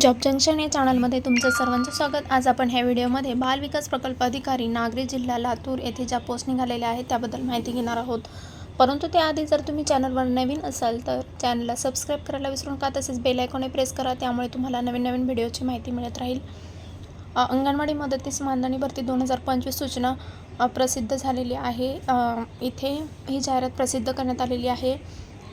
Job junction या चॅनलमध्ये तुमचं सर्वांचं स्वागत. आज आपण ह्या व्हिडिओमध्ये बाल विकास प्रकल्प अधिकारी नागरी जिल्हा लातूर येथे ज्या पोस्ट निघालेल्या आहेत त्याबद्दल माहिती घेणार आहोत. परंतु त्याआधी जर तुम्ही चॅनलवर नवीन असाल तर चॅनलला सबस्क्राईब करायला विसरू नका तसेच बेल आयकॉने प्रेस करा त्यामुळे तुम्हाला नवीन नवीन व्हिडिओची माहिती मिळत राहील. अंगणवाडी मदतीस मानधनी भरती दोन हजार पंचवीस सूचना प्रसिद्ध झालेली आहे. इथे ही जाहिरात प्रसिद्ध करण्यात आलेली आहे.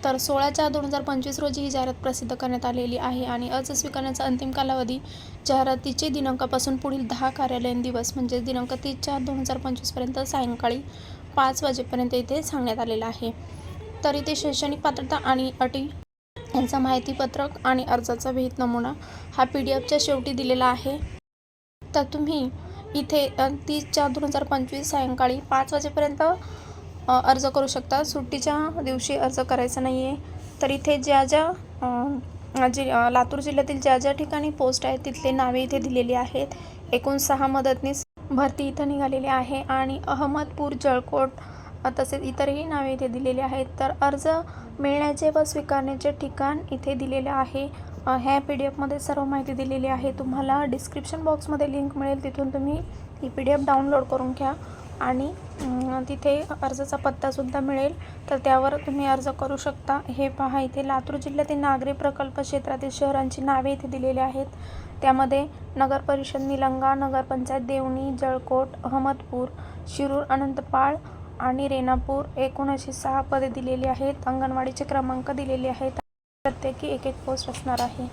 तर सोळा चार दोन हजार पंचवीस रोजी ही जाहिरात प्रसिद्ध करण्यात आलेली आहे आणि अर्ज स्वीकारण्याचा अंतिम कालावधी जाहिरातीचे दिनांकापासून पुढील दहा कार्यालयीन दिवस म्हणजे दिनांक तीस चार दोन हजार पंचवीसपर्यंत सायंकाळी पाच वाजेपर्यंत इथे सांगण्यात आलेलं आहे. तर इथे शैक्षणिक पात्रता आणि अटी यांचा माहितीपत्रक आणि अर्जाचा विहित नमुना हा पी डी एफच्या शेवटी दिलेला आहे. तर तुम्ही इथे तीस चार दोन हजार पंचवीस सायंकाळी पाच वाजेपर्यंत अर्ज करू शकता. सुट्टीच्या दिवशी अर्ज करायचा नाही आहे तर इथे ज्या ज्या जि लातूर जिल्ह्यातील ज्या ज्या ठिकाणी पोस्ट आहेत तिथले नावे इथे दिलेली आहेत. एकूण सहा मदतनीस भरती इथं निघालेली आहे आणि अहमदपूर जळकोट तसेच इतरही नावे इथे दिलेली आहेत. तर अर्ज मिळण्याचे व स्वीकारण्याचे ठिकाण इथे दिलेले आहे. ह्या पी डी एफमध्ये सर्व माहिती दिलेली आहे. तुम्हाला डिस्क्रिप्शन बॉक्समध्ये लिंक मिळेल. तिथून तुम्ही ही पी डी एफ डाउनलोड करून घ्या. आणि तिथे अर्जाचा पत्तासुद्धा मिळेल. तर त्यावर तुम्ही अर्ज करू शकता. हे पहा इथे लातूर जिल्ह्यातील नागरी प्रकल्प क्षेत्रातील शहरांची नावे इथे दिलेली आहेत. त्यामध्ये नगर परिषद निलंगा नगरपंचायत देवणी जळकोट अहमदपूर शिरूर अनंतपाळ आणि रेणापूर एकोणऐंशी सहा पदे दिलेली आहेत. अंगणवाडीचे क्रमांक दिलेले आहेत. प्रत्येकी एक एक पोस्ट असणार आहे.